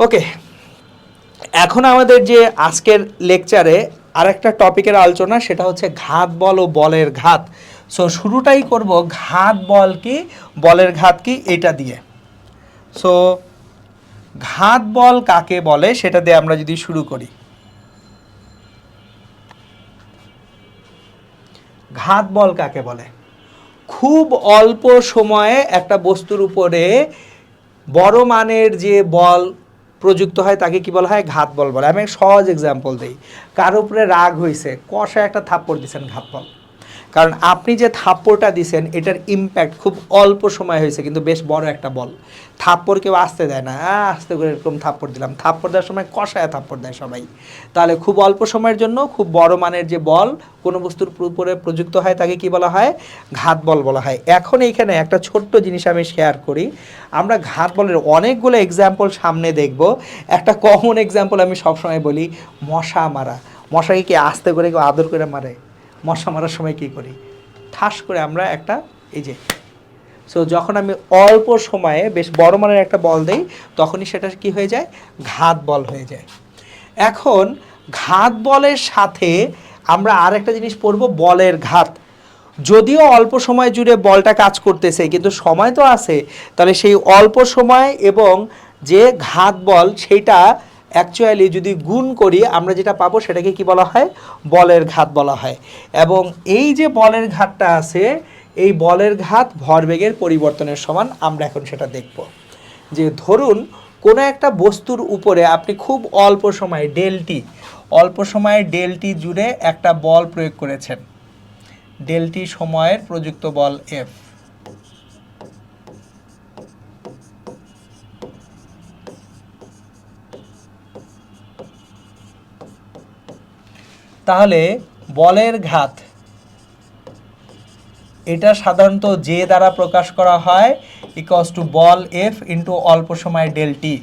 ওকে এখন আমাদের যে আজকের লেকচারে আরেকটা টপিকের আলোচনা, সেটা হচ্ছে ঘাত বল ও বলের ঘাত। সো শুরুটাই করব ঘাত বল কি, বলের ঘাত কি, এটা দিয়ে। সো ঘাত বল কাকে বলে, সেটা দিয়ে আমরা যদি শুরু করি। ঘাত বল কাকে বলে? খুব অল্প সময়ে একটা বস্তুর উপরে বড় মানের যে বল প্রযুক্ত হয় তাকে কি বলা হয়? ঘাত বল। বলে আমি সহজ এক্সাম্পল দিই। কার উপরে রাগ হয়েছে কষায় একটা থাপ্পড় দিয়েছেন ঘাত বল কারণ আপনি যে থাপ্পড়টা দিছেন, এটার ইম্প্যাক্ট খুব অল্প সময় হয়েছে, কিন্তু বেশ বড় একটা বল। থাপ্পড় কেউ আসতে দেয় না। আস্তে করে এরকম থাপ্পড় দিলাম। থাপ্পড় দেওয়ার সময় কষায় থাপ্পড় দেয় সবাই। তাহলে খুব অল্প সময়ের জন্য খুব বড় মানের যে বল, কোনো বস্তুর উপরে প্রযুক্ত হয় তাকে কি বলা হয়? ঘাত বল বলা হয়। এখন এইখানে একটা ছোট্ট জিনিস আমি শেয়ার করি। আমরা ঘাত বলের অনেকগুলো এক্সাম্পল সামনে দেখব। একটা কমন এক্সাম্পল আমি সবসময় বলি, মশা মারা। মশাকে কি আস্তে করে কেউ আদর করে মারে? মশা মারার সময় কি করি? ঠাস করে আমরা একটা, এই যে সো যখন আমি অল্প সময়ে বেশ বড় মানের একটা বল দেই, তখনই সেটা কি হয়ে যায়? ঘাত বল হয়ে যায়। এখন ঘাত বলের সাথে আমরা আরেকটা জিনিস পড়ব, বলের ঘাত। যদিও অল্প সময় জুড়ে বলটা কাজ করতেছে, কিন্তু সময় তো আছে, তাহলে সেই অল্প সময় এবং যে ঘাত বল, সেইটা অ্যাকচুয়ালি যদি গুণ করি, আমরা যেটা পাবো সেটাকে কি বলা হয়? বলের ঘাত বলা হয়। এবং এই যে বলের ঘাতটা আছে, এই বলের ঘাত ভরবেগের পরিবর্তনের সমান আমরা এখন সেটা দেখব। যে ধরুন, কোনো একটা বস্তুর উপরে আপনি খুব অল্প সময়ে ডেলটি অল্প সময়ে ডেলটি জুড়ে একটা বল প্রয়োগ করেছেন। ডেলটি সময়ের প্রযুক্ত বল এফ। তাহলে বলের ঘাত, এটা সাধারণত যে দ্বারা প্রকাশ করা হয় ইকস টু বল এফ ইন্টু অল্প সময় ডেল টি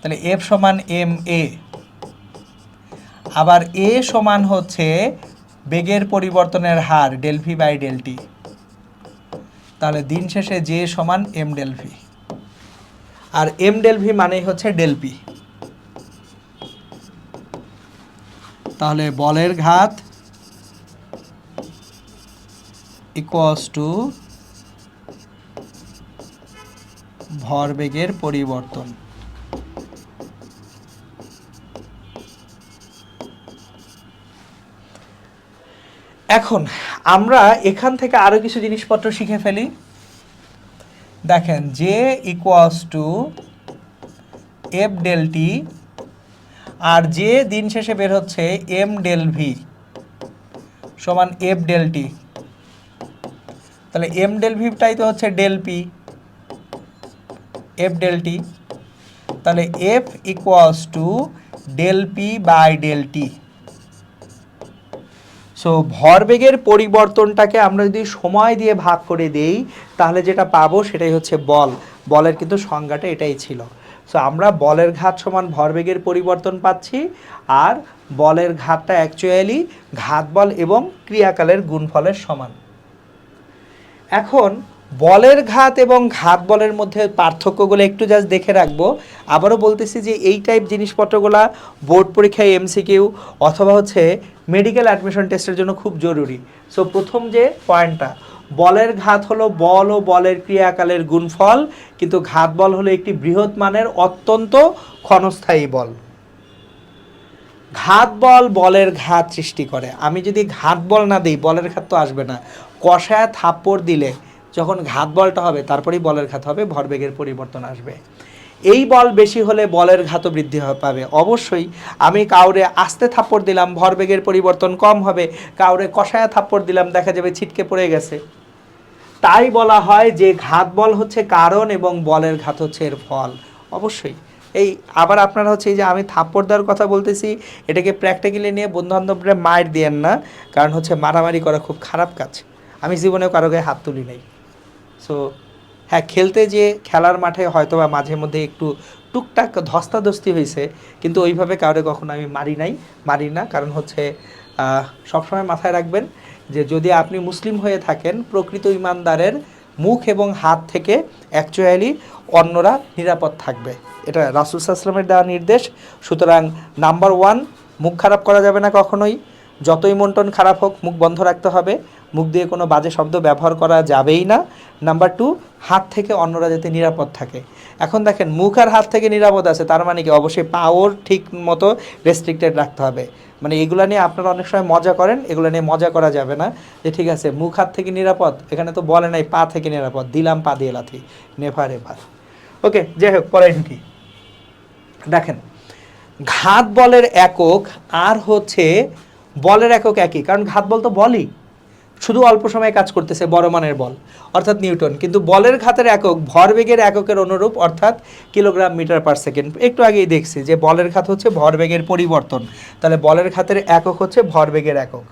তাহলে এফ সমান এম এ আবার এ সমান হচ্ছে বেগের পরিবর্তনের হার del V by del t তাহলে দিন শেষে যে সমান এম ডেল ভি আর এম ডেলভি মানেই হচ্ছে ডেল পি তাহলে বলের ঘাত ইকুয়ালস টু ভরবেগের পরিবর্তন। এখন আমরা এখান থেকে আরও কিছু জিনিসপত্র শিখে ফেলি। দেখেন যে equals to F del T আর যে দিন শেষে বের হচ্ছে এম ডেল ভি সমান এফ ডেল টি। তাহলে এম ডেল ভিটাই তো হচ্ছে del P, F del T. তাহলে F equals to del P by del T. So ভরবেগের পরিবর্তনটাকে আমরা যদি সময় দিয়ে ভাগ করে দেই, তাহলে যেটা পাবো সেটাই হচ্ছে বল। বলের কিন্তু সংজ্ঞাটা এটাই ছিল। সো আমরা বলের ঘাত সমান ভরবেগের পরিবর্তন পাচ্ছি আর বলের ঘাতটা অ্যাকচুয়ালি ঘাত বল এবং ক্রিয়াকালের গুণফলের সমান। এখন বলের ঘাত এবং ঘাত বলের মধ্যে পার্থক্যগুলো একটু জাস্ট দেখে রাখব। আবারও বলতেছি যে এই টাইপ জিনিসপত্রগুলা বোর্ড পরীক্ষায় এমসিকিউ অথবা হচ্ছে মেডিকেল অ্যাডমিশন টেস্টের জন্য খুব জরুরি। সো প্রথম যে পয়েন্টটা বলের ঘাত হলো বল ও বলের ক্রিয়াকালের গুণফল, কিন্তু ঘাত বল হলো একটি বৃহৎ মানের অত্যন্ত ক্ষণস্থায়ী বল। ঘাত বল বলের ঘাত সৃষ্টি করে। আমি যদি ঘাত বল না দিই, বলের ঘাত তো আসবে না। কষায় থাপ্পড় দিলে যখন ঘাত বলটা হবে, তারপরেই বলের ঘাত হবে, ভরবেগের পরিবর্তন আসবে। এই বল বেশি হলে বলের ঘাতও বৃদ্ধি পাবে। অবশ্যই আমি কাউরে আস্তে থাপ্পড় দিলাম, ভরবেগের পরিবর্তন কম হবে। কাউরে কষায় থাপ্পড় দিলাম, দেখা যাবে ছিটকে পড়ে গেছে। তাই বলা হয় যে ঘাত বল হচ্ছে কারণ এবং বলের ঘাত হচ্ছে এর ফল। অবশ্যই। এই আবার আপনারা হচ্ছে এই যে আমি থাপ্পড় দেওয়ার কথা বলতেছি, এটাকে প্র্যাকটিক্যালি নিয়ে বন্ধু বান্ধবরা মায়ের দিয়েন না, কারণ হচ্ছে মারামারি করা খুব খারাপ কাজ। আমি জীবনেও কারও গায়ে হাত তুলি নাই। সো হ্যাঁ খেলতে যে খেলার মাঠে হয়তো বা মাঝে মধ্যে একটু টুকটাক ধস্তাধস্তি হয়েছে কিন্তু ওইভাবে কাউরে কখনো আমি মারি নাই, মারি না। কারণ হচ্ছে সবসময় মাথায় রাখবেন যে যদি আপনি মুসলিম হয়ে থাকেন, প্রকৃত ইমানদারের মুখ এবং হাত থেকে অ্যাকচুয়ালি অন্যরা নিরাপদ থাকবে। এটা রাসুল সাল্লামের দেওয়া নির্দেশ। সুতরাং নাম্বার ওয়ান মুখ খারাপ করা যাবে না কখনোই। যতই মন্টন খারাপ হোক, মুখ বন্ধ রাখতে হবে। মুখ দিয়ে কোনো বাজে শব্দ ব্যবহার করা যাবেই না। নাম্বার টু হাত থেকে অন্যরা যাতে নিরাপদ থাকে। এখন দেখেন, মুখ আর হাত থেকে নিরাপদ আছে, তার মানে কি? অবশ্যই পাওয়ার ঠিক মতো রেস্ট্রিক্টেড রাখতে হবে। মানে এগুলো নিয়ে আপনারা অনেক সময় মজা করেন, এগুলো নিয়ে মজা করা যাবে না। যে ঠিক আছে, মুখ, হাত থেকে নিরাপদ, এখানে তো বলে নাই, পা থেকে নিরাপদ। দিলাম পা দিয়ে লাথি। নেভার এভার ওকে যাই হোক পরেন কি? দেখেন, ঘাত বলের একক আর হচ্ছে বলের একক একই, কারণ ঘাত বল তো বলই। শুধু অল্প সময়ে কাজ করতেছে বড় মানের বল, অর্থাৎ নিউটন। কিন্তু বলের ঘাতের একক ভরবেগের এককের অনুরূপ, অর্থাৎ কিলোগ্রাম মিটার পার সেকেন্ড। একটু আগেই দেখছি যে বলের ঘাত হচ্ছে ভরবেগের পরিবর্তন। তাহলে বলের ঘাতের একক হচ্ছে ভরবেগের একক।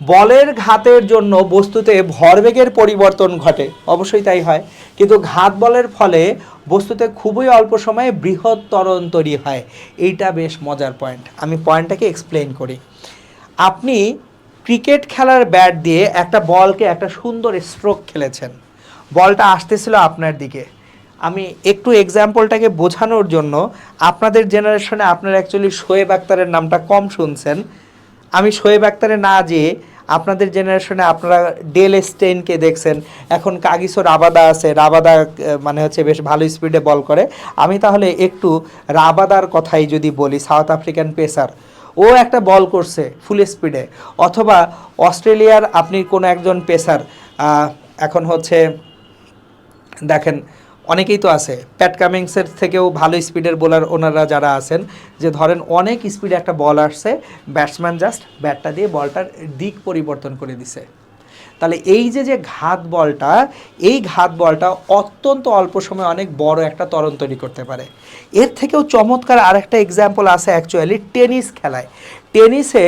বলের ঘাতের জন্য বস্তুতে ভরবেগের পরিবর্তন ঘটে। অবশ্যই তাই হয়। কিন্তু ঘাত বলের ফলে বস্তুতে খুবই অল্প সময়ে বৃহৎ ত্বরণ তৈরি হয়। এইটা বেশ মজার পয়েন্ট আমি পয়েন্টটাকে এক্সপ্লেন করি। আপনি ক্রিকেট খেলার ব্যাট দিয়ে একটা বলকে একটা সুন্দর স্ট্রোক খেলেছেন। বলটা আসতেছিল আপনার দিকে। আমি একটু এক্সাম্পলটাকে বোঝানোর জন্য আপনাদের জেনারেশনে আপনারা অ্যাকচুয়ালি শোয়েব আক্তারের নামটা কম শুনছেন। আমি শোয়েব আক্তারে না যেয়ে আপনাদের জেনারেশনে আপনারা ডেল স্টেইনকে দেখছেন। এখন কাগিসো রাবাদা আছে। রাবাদা মানে হচ্ছে বেশ ভালো স্পিডে বল করে। আমি তাহলে একটু রাবাদার কথাই যদি বলি সাউথ আফ্রিকান পেসার ও একটা বল করছে ফুল স্পিডে অথবা অস্ট্রেলিয়ার আপনি কোনো একজন পেসার এখন হচ্ছে দেখেন অনেকেই তো আছে। প্যাট কামিংসের থেকেও ভালো স্পিডের বোলার ওনারা যারা আছেন, যে ধরেন অনেক স্পিডে একটা বল আসছে ব্যাটসম্যান জাস্ট ব্যাটটা দিয়ে বলটার দিক পরিবর্তন করে দিছে। তাহলে এই যে যে ঘাত বলটা, এই ঘাত বলটা অত্যন্ত অল্প সময়ে অনেক বড় একটা ত্বরণ তৈরি করতে পারে। এর থেকেও চমৎকার আরেকটা এক্সাম্পল আছে অ্যাকচুয়ালি টেনিস খেলায়। টেনিসে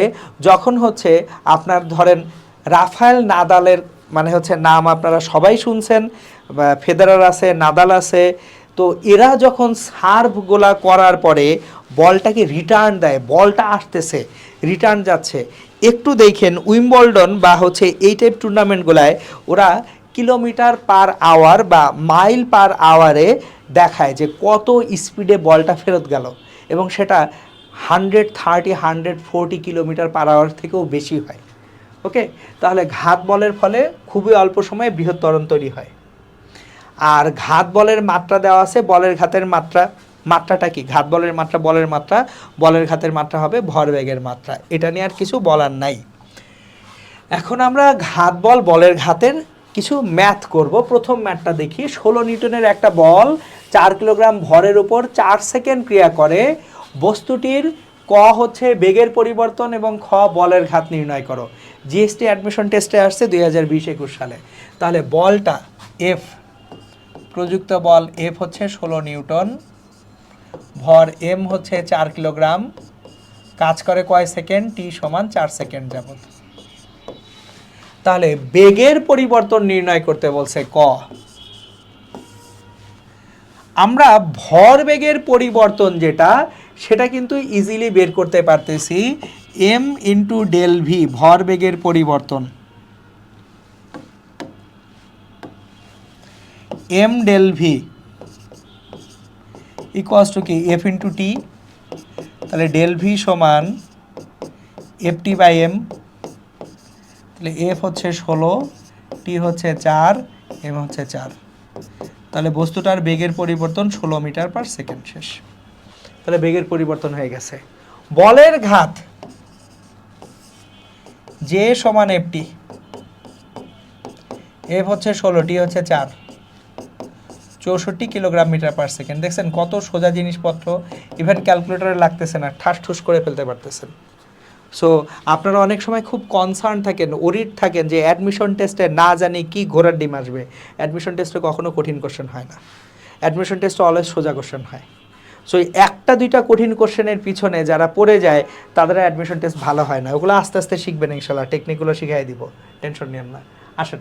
যখন হচ্ছে আপনার ধরেন রাফায়েল নাদালের মানে হচ্ছে নাম আপনারা সবাই শুনছেন ফেদারার আছে, নাদাল আছে, তো এরা যখন সার্ভ গোলা করার পরে বলটাকে রিটার্ন দেয়, বলটা আসতেছে রিটার্ন যাচ্ছে। একটু দেখেন, উইম্বলডন বা হচ্ছে এই টাইপ টুর্নামেন্টগুলায় ওরা কিলোমিটার পার আওয়ার বা মাইল পার আওয়ারে দেখায় যে কত স্পিডে বলটা ফেরত গেল। এবং সেটা hundred thirty hundred forty kilometre per hour থেকেও বেশি হয়। ওকে তাহলে ঘাত বলের ফলে খুবই অল্প সময়ে বৃহৎ ত্বরণ তৈরি হয়। আর ঘাত বলের মাত্রা দেওয়া আছে, বলের ঘাতের মাত্রা, মাত্রাটা কি? ঘাত বলের মাত্রা বলের মাত্রা, বলের ঘাতের মাত্রা হবে ভরবেগের মাত্রা। এটা নিয়ে আর কিছু বলার নাই। এখন আমরা ঘাত বল, বলের ঘাতের কিছু ম্যাথ করব। প্রথম ম্যাথটা দেখি ষোলো নিউটনের একটা বল চার কিলোগ্রাম ভরের উপর চার সেকেন্ড ক্রিয়া করে, বস্তুটির ক হচ্ছে বেগের পরিবর্তন এবং খ বলের ঘাত নির্ণয় করো। জিএসটি অ্যাডমিশন টেস্টে আসছে দুই হাজার বিশ একুশ সালে। তাহলে বলটা এফ প্রযুক্ত বল এফ হচ্ছে ষোলো নিউটন, ভর এম হচ্ছে চার কিলোগ্রাম, কাজ করে কয় সেকেন্ড? টি সমান চার সেকেন্ড যাবত তাহলে বেগের পরিবর্তন নির্ণয় করতে বলছে ক। আমরা ভর বেগের পরিবর্তন যেটা, সেটা কিন্তু ইজিলি বের করতে পারতেছি এম ইন্টু ডেল ভি ভর বেগের পরিবর্তন। M del V equals to কি? এফ ইন্টু টি তাহলে ডেল ভি সমান এফ টি বাই এম তাহলে এফ হচ্ছে ষোলো টি হচ্ছে চার এম হচ্ছে চার। তাহলে বস্তুটার বেগের পরিবর্তন ষোলো মিটার পার সেকেন্ড শেষ। তাহলে বেগের পরিবর্তন হয়ে গেছে। বলের ঘাত যে সমান এফটি এফ হচ্ছে ষোলো টি হচ্ছে চার। চৌষট্টি কিলোগ্রাম মিটার পার সেকেন্ড দেখছেন কত সোজা জিনিসপত্র ইভেন ক্যালকুলেটরে লাগতেছে না, ঠাস ঠুস করে ফেলতে পারতেছেন। সো আপনারা অনেক সময় খুব কনসার্ন থাকেন ওরিড থাকেন যে অ্যাডমিশন টেস্টে না জানি কি ঘোরার ডিম আসবে। অ্যাডমিশন টেস্টে কখনো কঠিন কোশ্চেন হয় না। অ্যাডমিশন টেস্টে অলওয়েজ সোজা কোশ্চেন হয়। সো একটা দুইটা কঠিন কোশ্চেনের পিছনে যারা পড়ে যায়, তাদের অ্যাডমিশন টেস্ট ভালো হয় না। ওগুলো আস্তে আস্তে শিখবেন ইনশাল্লাহ। টেকনিকগুলো শিখাই দিব। টেনশন নিয়েন না। আসেন।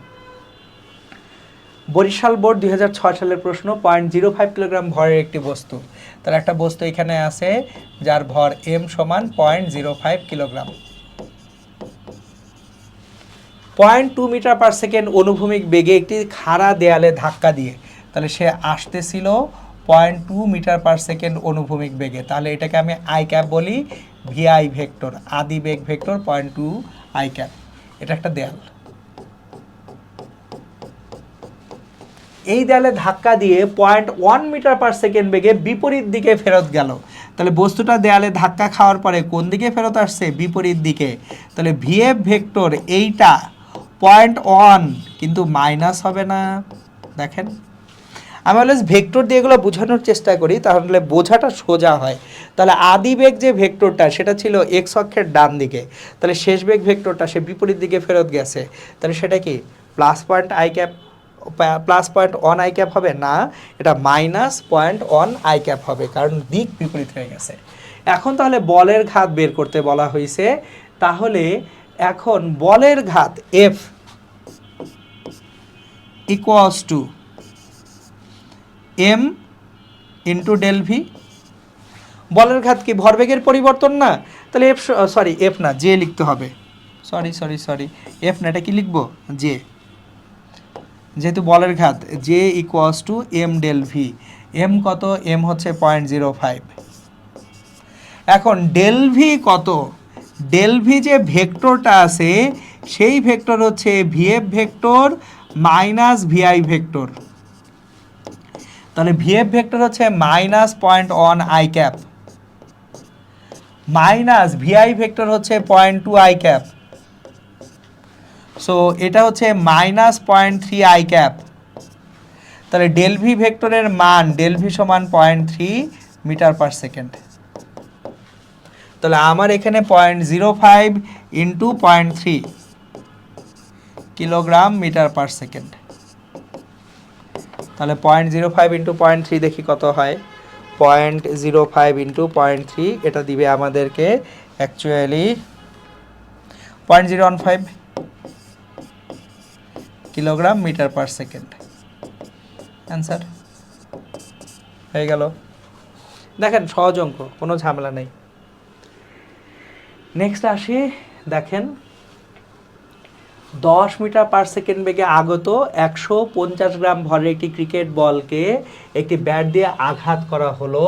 বরিশাল বোর্ড দুই হাজার ছয় সালের প্রশ্ন পয়েন্ট জিরো ফাইভ কিলোগ্রাম ভরের একটি বস্তু। তার একটা বস্তু এখানে আছে, যার ভর এম সমান point zero five kilogram point two metre per second অনুভূমিক বেগে একটি খাড়া দেয়ালে ধাক্কা দিয়ে, তাহলে সে আসতেছিল point two metre per second অনুভূমিক বেগে। তাহলে এটাকে আমি আই ক্যাপ বলি ভিআই ভেক্টর আদি বেগ vector point two I cap এটা একটা দেয়াল। এই দেয়ালে ধাক্কা দিয়ে point one metre per second বেগে বিপরীত দিকে ফেরত গেল। তাহলে বস্তুটা দেয়ালে ধাক্কা খাওয়ার পরে কোন দিকে ফেরত আসছে? বিপরীত দিকে। তাহলে ভিএফ ভেক্টর এইটা পয়েন্ট ওয়ান কিন্তু মাইনাস হবে না। দেখেন। আমি অলওয়েজ ভেক্টর দিয়ে এগুলো বোঝানোর চেষ্টা করি, তাহলে বোঝাটা সোজা হয়। তাহলে আদি বেগ যে ভেক্টরটা সেটা ছিল এক্স অক্ষের ডান দিকে। তাহলে শেষ বেগ ভেক্টরটা সে বিপরীত দিকে ফেরত গেছে। তাহলে সেটা কি? Plus point I cap plus point one I cap হবে? না, এটা minus point one I cap হবে, কারণ দিক বিপরীত হয়ে গেছে। এখন তাহলে বলের ঘাত বের করতে বলা হয়েছে। তাহলে এখন বলের ঘাত F equals to M into del V বলের ঘাত কি ভরবেগের পরিবর্তন না? তাহলে এফ সরি এফ না জে লিখতে হবে। সরি সরি সরি এফ না, এটা কি লিখব? জে যেহেতু বলের ঘাত J equals to M del V M কত? এম হচ্ছে পয়েন্ট জিরো ফাইভ এখন ডেল ভি কত? ডেল ভি যে ভেক্টরটা আছে, সেই ভেক্টর হচ্ছে V F vector minus V I vector. তাহলে ভিএফ ভেক্টর হচ্ছে minus point one I cap minus V I vector হচ্ছে point two I cap so এটা হচ্ছে minus point three I cap তাহলে ডেল ভি ভেক্টরের মান del V সমান point three metre per second তাহলে আমার এখানে point zero five into point three kilogram metre per second তাহলে point zero five into point three দেখি কত হয়। Point zero five into point three এটা দিবে আমাদেরকে actually point zero one five kilogram metre per second. Answer হয়ে গেল। দেখেন, সহজ অঙ্ক, কোনো ঝামেলা নেই। নেক্সট আসি, দেখেন। দশ মিটার পার সেকেন্ড বেগে আগত একশো পঞ্চাশ গ্রাম ভরের একটি ক্রিকেট বলকে একটি ব্যাট দিয়ে আঘাত করা হলো।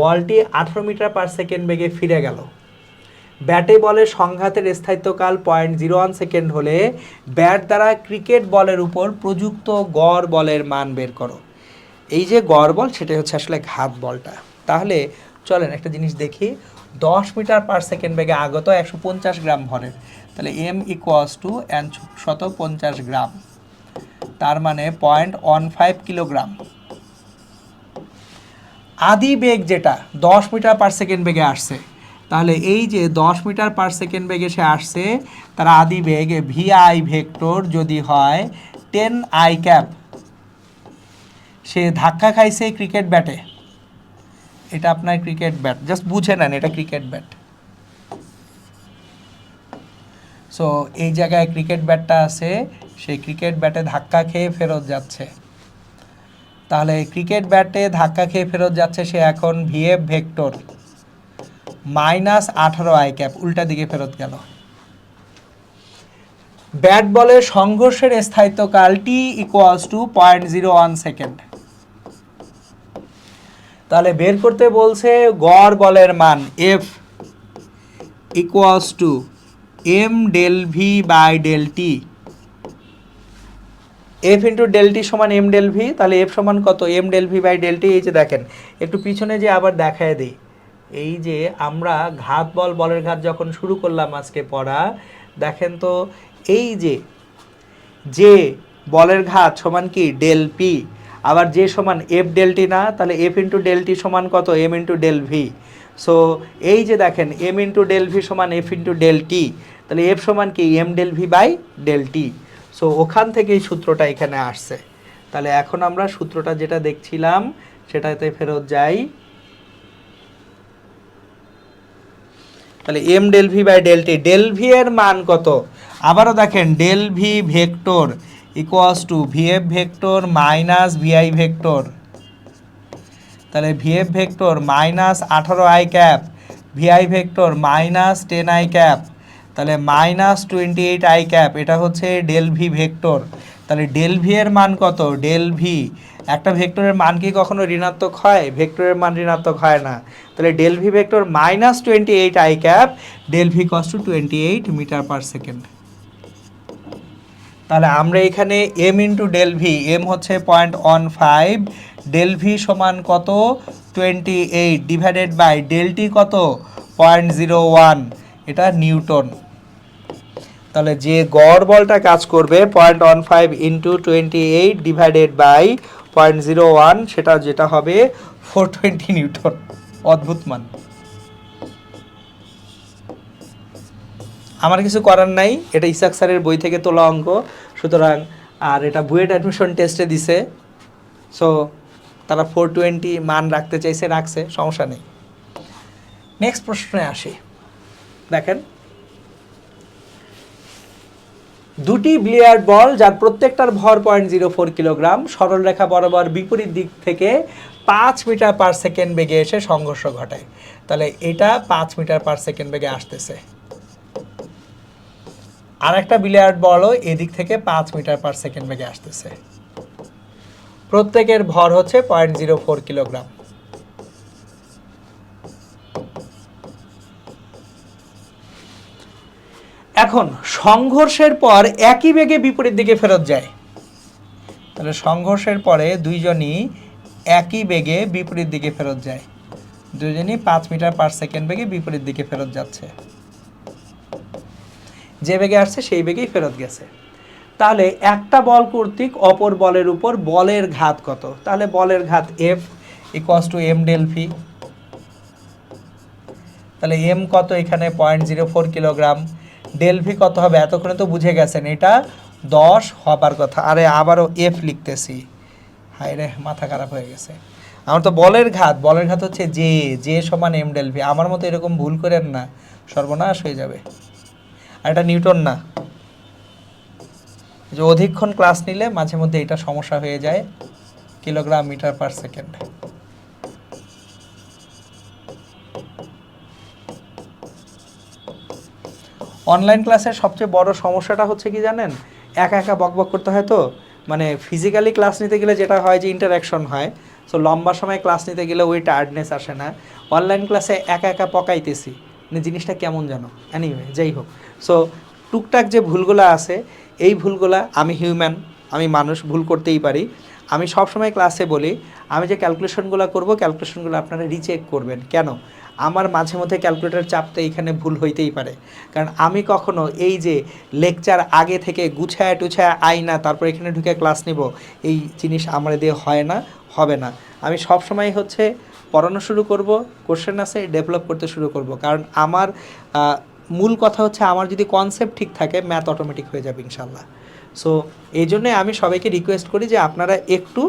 বলটি আঠারো মিটার পার সেকেন্ড বেগে ফিরে গেল। ব্যাটে বলের সংঘাতের স্থায়িত্বকাল পয়েন্ট জিরো ওয়ান সেকেন্ড হলে ব্যাট দ্বারা ক্রিকেট বলের উপর প্রযুক্ত গড় বলের মান বের করো। এই যে গড় বল সেটা হচ্ছে আসলে ঘাত বলটা। তাহলে চলেন একটা জিনিস দেখি। দশ মিটার পার সেকেন্ড বেগে আগত একশো পঞ্চাশ গ্রাম ভরের তাহলে এম ইকুয়ালস টু অ্যান শত পঞ্চাশ গ্রাম। তার মানে পয়েন্ট ওয়ান ফাইভ কিলোগ্রাম আদি বেগ যেটা দশ মিটার পার সেকেন্ড বেগে আসছে তাহলে এই যে দশ মিটার পার সেকেন্ড বেগে সে আসছে, তার আদি বেগ ভি আই ভেক্টর যদি হয় টেন আই ক্যাপ সে ধাক্কা খাইছে ক্রিকেট ব্যাটে এটা আপনার ক্রিকেট ব্যাট জাস্ট বুঝে নেন এটা ক্রিকেট ব্যাট সো এই জায়গায় ক্রিকেট ব্যাটটা আছে সেই ক্রিকেট ব্যাটে ধাক্কা খেয়ে ফেরত যাচ্ছে। তাহলে ক্রিকেট ব্যাটে ধাক্কা খেয়ে ফেরত যাচ্ছে সে এখন ভিএফ ভেক্টর মাইনাস আঠারো আই ক্যাপ, উল্টা দিকে ফেরত গেল। ব্যাট বলের সংঘর্ষের স্থায়িত্বকাল T equals to point zero one second তাহলে বের করতে বলছে গড় বলের মান F equals to M del V by del T F into del T সমান এম ডেল ভি তাহলে এফ সমান কত? M del V by del T এই যে দেখেন, একটু পিছনে যে আবার দেখায় দিই। এই যে আমরা ঘাত বল, বলের ঘাত যখন শুরু করলাম আজকে পড়া, দেখেন তো এই যে যে বলের ঘাত সমান কি? ডেল পি আবার যে সমান এফ ডেলটি না, তাহলে এফ ইন্টু ডেল টি সমান কত? M into del V so এই যে দেখেন এম ইন্টু ডেল ভি সমান এফ ইন্টু ডেল টি তাহলে এফ সমান কি? M del V by del T so ওখান থেকেই সূত্রটা এখানে আসছে। তাহলে এখন আমরা সূত্রটা যেটা দেখছিলাম, সেটাতে ফেরত যাই। তাহলে M del V by del T del V এর মান কত? আবারও দেখেন del V vector equals to V F vector minus V I vector তাহলে ভিএফ ভেক্টর মাইনাস আঠারো I cap V I vector minus ten I cap তাহলে minus twenty eight I cap এটা হচ্ছে ডেল ভি ভেক্টর তাহলে del V এর মান কত? Del V একটা ভেক্টরের মান কি কখনো ঋণাত্মক হয়? ভেক্টরের মান ঋণাত্মক হয় না। তাহলে del V vector minus twenty eight I cap del V equals to twenty eight metre per second তাহলে আমরা এখানে M into del V M হচ্ছে point one five del V সমান কত? Twenty eight divided by del T কত? Point zero one এটা newton. তাহলে যে গড় বলটা কাজ করবে point one five into twenty eight divided by point zero one সেটা যেটা হবে ফোর টোয়েন্টি নিউটন। অদ্ভুত মান। আমার কিছু করার নাই, এটা ইসাক স্যারের বই থেকে তোলা অঙ্ক, সুতরাং, আর এটা বুয়েট অ্যাডমিশন টেস্টে দিছে। সো তারা ফোর টোয়েন্টি মান রাখতে চাইছে, রাখছে, সমস্যা নেই। নেক্সট প্রশ্নে আসি। দেখেন দুটি বিলিয়ার্ড বল যার প্রত্যেকটার ভর পয়েন্ট জিরো ফোর কিলোগ্রাম সরলরেখা বরাবর বিপরীত দিক থেকে পাঁচ মিটার পার সেকেন্ড বেগে এসে সংঘর্ষ ঘটায়। তাহলে এটা পাঁচ মিটার পার সেকেন্ড বেগে আসতেছে। আর একটা বিলিয়ার্ড বলও এদিক থেকে পাঁচ মিটার পার সেকেন্ড বেগে আসতেছে। প্রত্যেকের ভর হচ্ছে পয়েন্ট জিরো ফোর কিলোগ্রাম এখন সংঘর্ষের পর একই বেগে বিপরীত দিকে ফেরত যায়। তাহলে সংঘর্ষের পরে দুইজনই একই বেগে বিপরীত দিকে ফেরত যায়। দুইজনই পাঁচ মিটার পার সেকেন্ড বেগে বিপরীত দিকে ফেরত যাচ্ছে। যে বেগে আসছে, সেই বেগেই ফেরত গেছে। তাহলে একটা বল কর্তৃক অপর বলের উপর বলের ঘাত কত? তাহলে বলের ঘাত F equals to M del V তাহলে এম কত এখানে? Point zero four kilogram del V কত হবে? এতক্ষণে তো বুঝে গেছেন, এটা দশ হবার কথা। আরে আবারও এফ লিখতেছি। হায় রে মাথা খারাপ হয়ে গেছে। আমার তো বলের ঘাত। বলের ঘাত হচ্ছে জে জে সমান এম ডেলভি আমার মতো এরকম ভুল করেন না। সর্বনাশ হয়ে যাবে। আর এটা নিউটন না। যে অধিকক্ষণ ক্লাস নিলে মাঝে মধ্যে এটা সমস্যা হয়ে যায় kilogram metre per second online ক্লাসের সবচেয়ে বড় সমস্যাটা হচ্ছে কি জানেন? একা একা বকবক করতে হয় তো। মানে ফিজিক্যালি ক্লাস নিতে গেলে যেটা হয় যে ইন্টারাকশন হয়। সো লম্বা সময় ক্লাস নিতে গেলে ওই টায়ার্ডনেস আসে না। অনলাইন ক্লাসে একা একা পকাইতেছি। মানে জিনিসটা কেমন জানো? অ্যানিওয়ে যাই হোক। সো টুকটাক যে ভুলগুলো আছে, এই ভুলগুলো আমি হিউম্যান আমি মানুষ, ভুল করতেই পারি। আমি সবসময় ক্লাসে বলি, আমি যে ক্যালকুলেশনগুলো করব ক্যালকুলেশনগুলো আপনারা রিচেক করবেন। কেন? আমার মাঝে মধ্যে ক্যালকুলেটর চাপতে এখানে ভুল হইতেই পারে। কারণ আমি কখনো এই যে লেকচার আগে থেকে গুছায় টুছায় আই না, তারপর এখানে ঢুকে ক্লাস নিব, এই জিনিস আমার দিয়ে হয় না, হবে না। আমি সব সময় হচ্ছে পড়ানো শুরু করব কোশ্চেন আছে ডেভেলপ করতে শুরু করব। কারণ আমার মূল কথা হচ্ছে আমার যদি কনসেপ্ট ঠিক থাকে ম্যাথ অটোমেটিক হয়ে যাবে ইনশাল্লাহ। সো এই জন্যে আমি সবাইকে রিকোয়েস্ট করি যে আপনারা একটু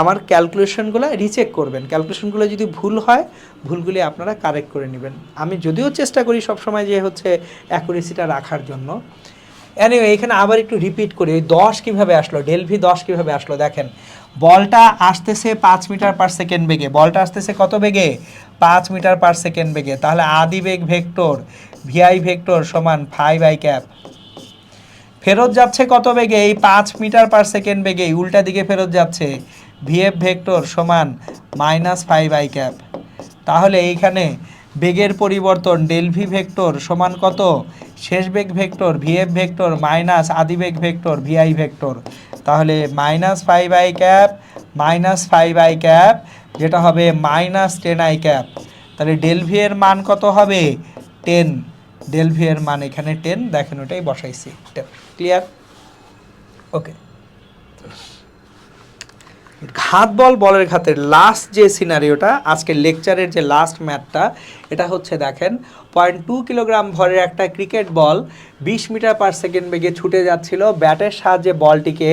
আমার ক্যালকুলেশনগুলো রিচেক করবেন। ক্যালকুলেশনগুলো যদি ভুল হয়, ভুলগুলি আপনারা কারেক্ট করে নেবেন। আমি যদিও চেষ্টা করি সবসময় যে হচ্ছে অ্যাকুরেসিটা রাখার জন্য। এনিওয়ে এখানে আবার একটু রিপিট করি ওই দশ কীভাবে আসলো? ডেলভি দশ কীভাবে আসলো? দেখেন, বলটা আসতেছে পাঁচ মিটার পার সেকেন্ড বেগে। বলটা আসতেছে কত বেগে? পাঁচ মিটার পার সেকেন্ড বেগে। তাহলে আদি বেগ ভেক্টর ভিআই ভেক্টর সমান ফাইভ আই ক্যাপ ফেরত যাচ্ছে কত বেগে? এই পাঁচ মিটার পার সেকেন্ড বেগে উল্টা দিকে ফেরত যাচ্ছে। ভিএফ ভেক্টর সমান মাইনাস ফাইভ আই ক্যাপ তাহলে এইখানে বেগের পরিবর্তন ডেলভি ভেক্টর সমান কত? শেষ বেগ ভেক্টর ভিএফ ভেক্টর মাইনাস আদি বেগ ভেক্টর ভিআই ভেক্টর। তাহলে minus five I cap minus five I cap যেটা হবে মাইনাস টেন আই ক্যাপ তাহলে ডেলভি এর মান কত হবে? টেন ডেলভি এর মান এখানে টেন দেখেন ওটাই বসাইছি। ক্লিয়ার ওকে ঘাত বল বলের ঘাতের লাস্ট যে সিনারিওটা আজকের লেকচারের যে লাস্ট ম্যাথটা এটা হচ্ছে দেখেন পয়েন্ট টু কিলোগ্রাম ভরের একটা ক্রিকেট বল বিশ মিটার পার সেকেন্ড বেগে ছুটে যাচ্ছিল। ব্যাটের সাহায্যে বলটিকে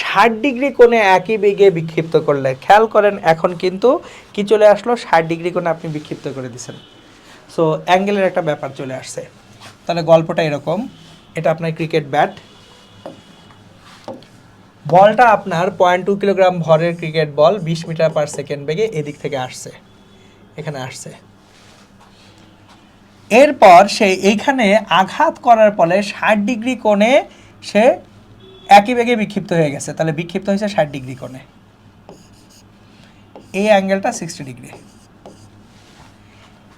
ষাট ডিগ্রি কোণে একই বেগে বিক্ষিপ্ত করলে খেয়াল করেন, এখন কিন্তু কি চলে আসলো? ষাট ডিগ্রি কোণে আপনি বিক্ষিপ্ত করে দিছেন সো অ্যাঙ্গেলের একটা ব্যাপার চলে আসছে। তাহলে গল্পটা এরকম। এটা আপনার ক্রিকেট ব্যাট বলটা আপনার পয়েন্ট টু কিলোগ্রাম ভরের ক্রিকেট বল বিশ মিটার পার সেকেন্ড বেগে এদিক থেকে আসছে। এখানে আসছে। এরপর সে এইখানে আঘাত করার ফলে ষাট ডিগ্রি কোণে সে একই বেগে বিক্ষিপ্ত হয়ে গেছে। তাহলে বিক্ষিপ্ত হয়েছে ষাট ডিগ্রি কোণে। এই অ্যাঙ্গেলটা সিক্সটি ডিগ্রি।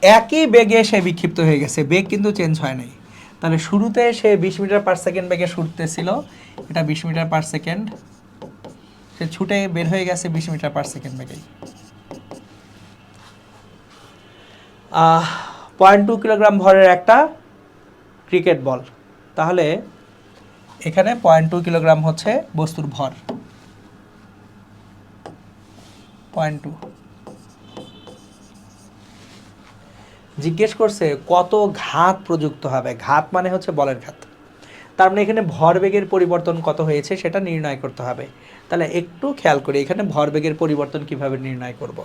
একই বেগে সে বিক্ষিপ্ত হয়ে গেছে। বেগ কিন্তু চেঞ্জ হয় নাই। তাহলে শুরুতে সে বিশ মিটার পার সেকেন্ড বেগে ছুটতেছিল। এটা বিশ মিটার পার সেকেন্ড সে ছুটে বের হয়ে গেছে বিশ মিটার পার সেকেন্ড বেগেই পয়েন্ট টু কিলোগ্রাম ভরের একটা ক্রিকেট বল তাহলে এখানে পয়েন্ট টু কিলোগ্রাম হচ্ছে বস্তুর ভর। পয়েন্ট টু জিজ্ঞেস করছে, কত ঘাত প্রযুক্ত হবে? ঘাত মানে হচ্ছে বলের ঘাত। তার মানে এখানে ভরবেগের পরিবর্তন কত হয়েছে সেটা নির্ণয় করতে হবে। তাহলে একটু খেয়াল করি, এখানে ভরবেগের পরিবর্তন কীভাবে নির্ণয় করব?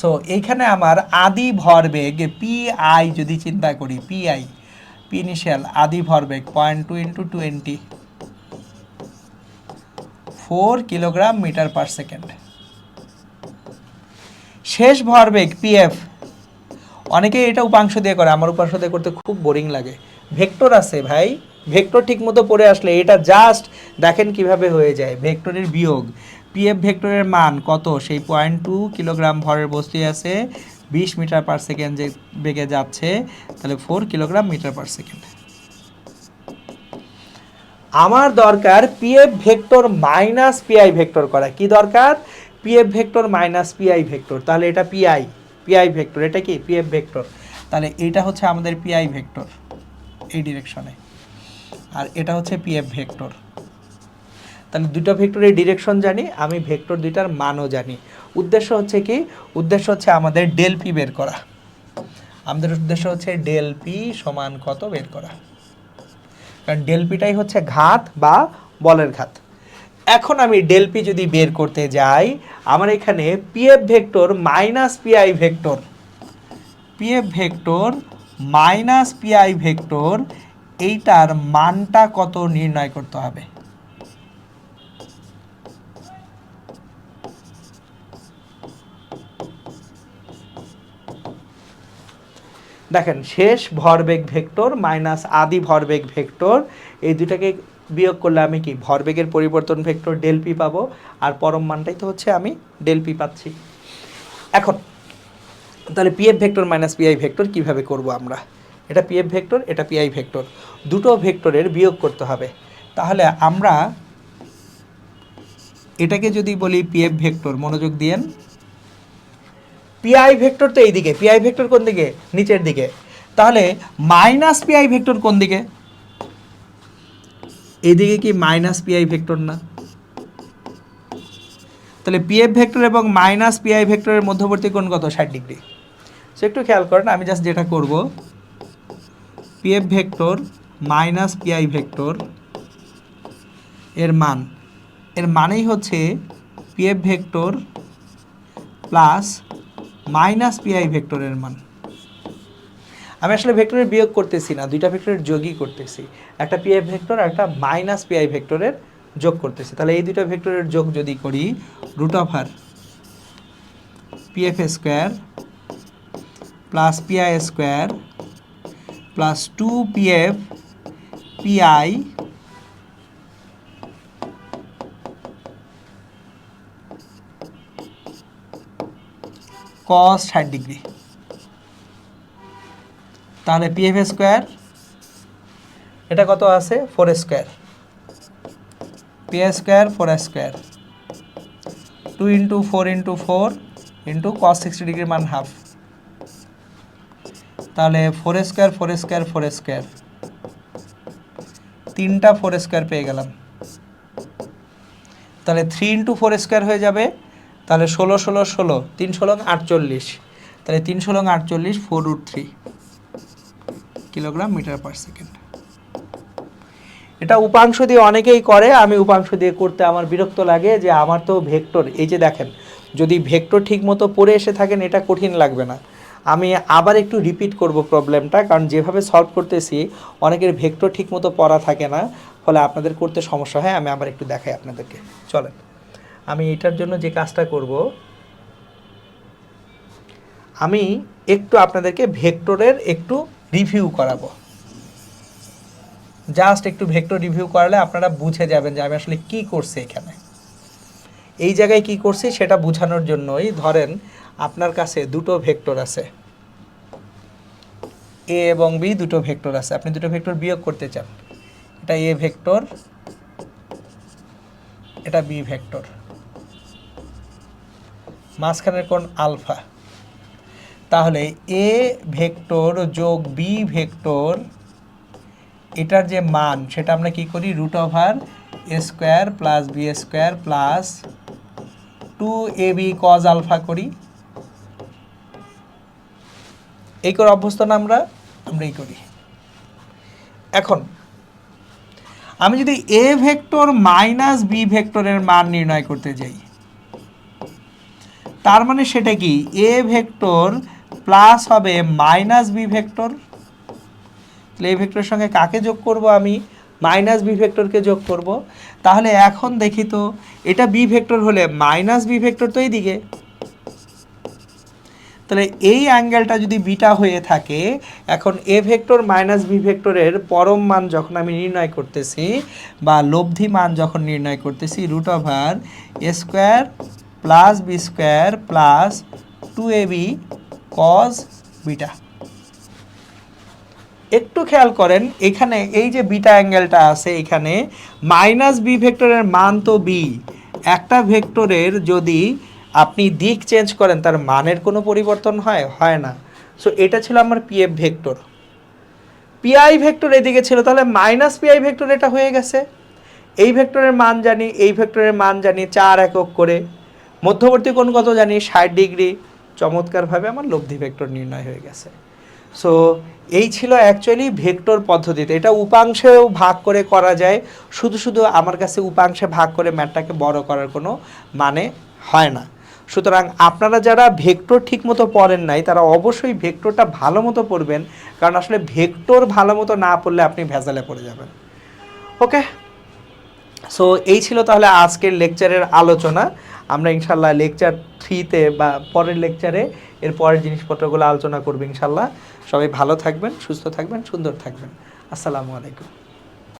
সো এইখানে আমার আদি ভরবেগ পি আই যদি চিন্তা করি পি আই পি ইনিশিয়াল আদি ভরবেগ point two into twenty four kilogram metre per second শেষ ভরবেগ পিএফ অনেকে এটা উপাংশ দিয়ে করে, আমার উপাংশ দিয়ে করতে খুব বোরিং লাগে। ভেক্টর আছে ভাই, ভেক্টর ঠিক মতো পড়ে আসলে এটা জাস্ট দেখেন কীভাবে হয়ে যায়, ভেক্টরের বিয়োগ। পিএফ ভেক্টরের মান কত? সেই পয়েন্ট টু কিলোগ্রাম ভরের বস্তু আছে, বিশ মিটার পার সেকেন্ড যে বেগে যাচ্ছে, তাহলে four kilogram metre per second আমার দরকার P F vector minus P I vector করা। কি দরকার? P F vector minus P I vector, তাহলে এটা পিআই পিআই ভেক্টর এটা কি? পিএফ ভেক্টর তাহলে এটা হচ্ছে আমাদের পিআই ভেক্টর এই ডিরেকশনে আর এটা হচ্ছে পিএফ ভেক্টর তাহলে দুটো ভেক্টরের ডিরেকশন জানি, আমি ভেক্টর দুইটার মানও জানি। উদ্দেশ্য হচ্ছে কি? উদ্দেশ্য হচ্ছে আমাদের ডেল পি বের করা। আমাদের উদ্দেশ্য হচ্ছে ডেল পি সমান কত বের করা। কারণ ডেল পিটাই হচ্ছে ঘাত বা বলের ঘাত। এখন আমি ডেলপি যদি বের করতে যাই, আমার এখানে P F vector minus P I vector P F vector minus P I vector এইটার মানটা কত নির্ণয় করতে হবে? দেখেন, শেষ ভরবেগ ভেক্টর মাইনাস আদি ভরবেগ ভেক্টর এই দুটাকে বিয়োগ করলে আমি কি ভরবেগের পরিবর্তন ভেক্টর ডেল পি পাবো? আর পরম মানটাই তো হচ্ছে আমি ডেল পি পাচ্ছি। এখন, তাহলে P F vector minus P I vector কীভাবে করব আমরা? এটা পিএফ ভেক্টর, এটা পিআই ভেক্টর। দুটো ভেক্টরের বিয়োগ করতে হবে। তাহলে আমরা এটাকে যদি বলি পিএফ ভেক্টর, মনোযোগ দিয়েন পিআই ভেক্টর তো এইদিকে পিআই ভেক্টর কোন দিকে? নিচের দিকে। তাহলে মাইনাস পিআই ভেক্টর কোন দিকে? এইদিকে কি মাইনাস পিআই ভেক্টর না? তাহলে পিএফ ভেক্টর এবং মাইনাস পিআই ভেক্টরের মধ্যবর্তী কোণ কত? ষাট ডিগ্রি। সো একটু খেয়াল করেন, আমি জাস্ট যেটা করব P F vector minus P I vector এর মান। এর মানেই হচ্ছে P F vector plus minus P I ভেক্টরের মান। আমি আসলে ভেক্টরের বিয়োগ করতেছি না, দুইটা ভেক্টরের যোগই করতেছি। একটা পিএফ ভেক্টর আর একটা মাইনাস পিআই ভেক্টরের যোগ করতেছি। তাহলে এই দুইটা ভেক্টরের যোগ যদি করি root of R P F square plus P I square plus two P F P I cos ষাট ডিগ্রি তাহলে পিএফ স্কোয়ার এটা কত আছে? Four square P square four square two into four into four into cos sixty degree মান half তাহলে four square four square four square তিনটা four square পেয়ে গেলাম। তাহলে থ্রি ইন্টু ফোর স্কোয়ার হয়ে যাবে। তাহলে ষোলো ষোলো ষোলো, তিন ষোলো আটচল্লিশ। তাহলে তিন ষোলো আটচল্লিশ four root three kilogram metre per second. এটা উপাংশ দিয়ে অনেকেই করে, আমি উপাংশ দিয়ে করতে আমার বিরক্ত লাগে যে আমার তো ভেক্টর, এই যে দেখেন, যদি ভেক্টর ঠিক মতো পড়ে এসে থাকেন, এটা কঠিন লাগবে না। আমি আবার একটু রিপিট করব প্রবলেমটা কারণ যেভাবে সলভ করতেছি, অনেকের ভেক্টর ঠিক মতো পড়া থাকে না, ফলে আপনাদের করতে সমস্যা হয়, আমি আবার একটু দেখাই আপনাদেরকে। চলেন, আমি এটার জন্য যে কাজটা করব, আমি একটু আপনাদেরকে ভেক্টরের একটু রিভিউ করাবো। জাস্ট একটু ভেক্টর রিভিউ করালে আপনারা বুঝে যাবেন যে আমি আসলে কি করছি এখানে। এই জায়গায় কি করছি সেটা বোঝানোর জন্যই ধরেন আপনার কাছে দুটো ভেক্টর আছে। এ এবং বি দুটো ভেক্টর আছে। আপনি দুটো ভেক্টর বিয়োগ করতে চান। এটা এ ভেক্টর এটা বি ভেক্টর মাঝখানের কোন আলফা। তাহলে এ ভেক্টর যোগ বি ভেক্টর, এটার যে মান, সেটা আমরা কি করি? Root over A square plus B square plus two A B cos alpha করি। এই করে অভ্যস্ত না আমরা আমরা এই করি। এখন, আমি যদি এ ভেক্টর মাইনাস বি ভেক্টরের মান নির্ণয় করতে যাই, তার মানে সেটা কি? এ ভেক্টর প্লাস হবে মাইনাস বি ভেক্টর। তাহলে এই ভেক্টরের সঙ্গে কাকে যোগ করব আমি? মাইনাস বি ভেক্টরকে যোগ করব। তাহলে এখন দেখি তো, এটা বি ভেক্টর হলে মাইনাস বি ভেক্টর তো এইদিকে। তাহলে এই অ্যাঙ্গেলটা যদি বিটা হয়ে থাকে, এখন এ ভেক্টর মাইনাস বি ভেক্টরের পরম মান যখন আমি নির্ণয় করতেছি, বা লব্ধি মান যখন নির্ণয় করতেছি, root over A square plus B square plus two A B cos beta একটু খেয়াল করেন, এখানে এই যে বিটা অ্যাঙ্গেলটা আছে এখানে মাইনাস বি ভেক্টরের মান তো বি একটা ভেক্টরের যদি আপনি দিক চেঞ্জ করেন, তার মানের কোনো পরিবর্তন হয়? হয় না। সো এটা ছিল আমার পিএফ ভেক্টর পিআই ভেক্টর এদিকে ছিল, তাহলে মাইনাস পিআই ভেক্টর এটা হয়ে গেছে। এই ভেক্টরের মান জানি, এই ভেক্টরের মান জানি চার একক করে। মধ্যবর্তী কোণ কত জানি? ষাট ডিগ্রি। চমৎকারভাবে আমার লব্ধি ভেক্টর নির্ণয় হয়ে গেছে। সো এই ছিল অ্যাকচুয়ালি ভেক্টর পদ্ধতিতে। এটা উপাংশেও ভাগ করে করা যায়। শুধু শুধু আমার কাছে উপাংশে ভাগ করে ম্যাটটাকে বড় করার কোনো মানে হয় না। সুতরাং আপনারা যারা ভেক্টর ঠিকমতো পড়েন নাই, তারা অবশ্যই ভেক্টরটা ভালো মতো পড়বেন। কারণ আসলে ভেক্টর ভালো মতো না পড়লে আপনি ভেজালে পড়ে যাবেন। ওকে সো এই ছিল তাহলে আজকের লেকচারের আলোচনা। আমরা ইনশাল্লাহ লেকচার থ্রিতে বা পরের লেকচারে এর পরের জিনিসপত্রগুলো আলোচনা করব ইনশাল্লাহ। সবাই ভালো থাকবেন, সুস্থ থাকবেন, সুন্দর থাকবেন। আসসালামু আলাইকুম।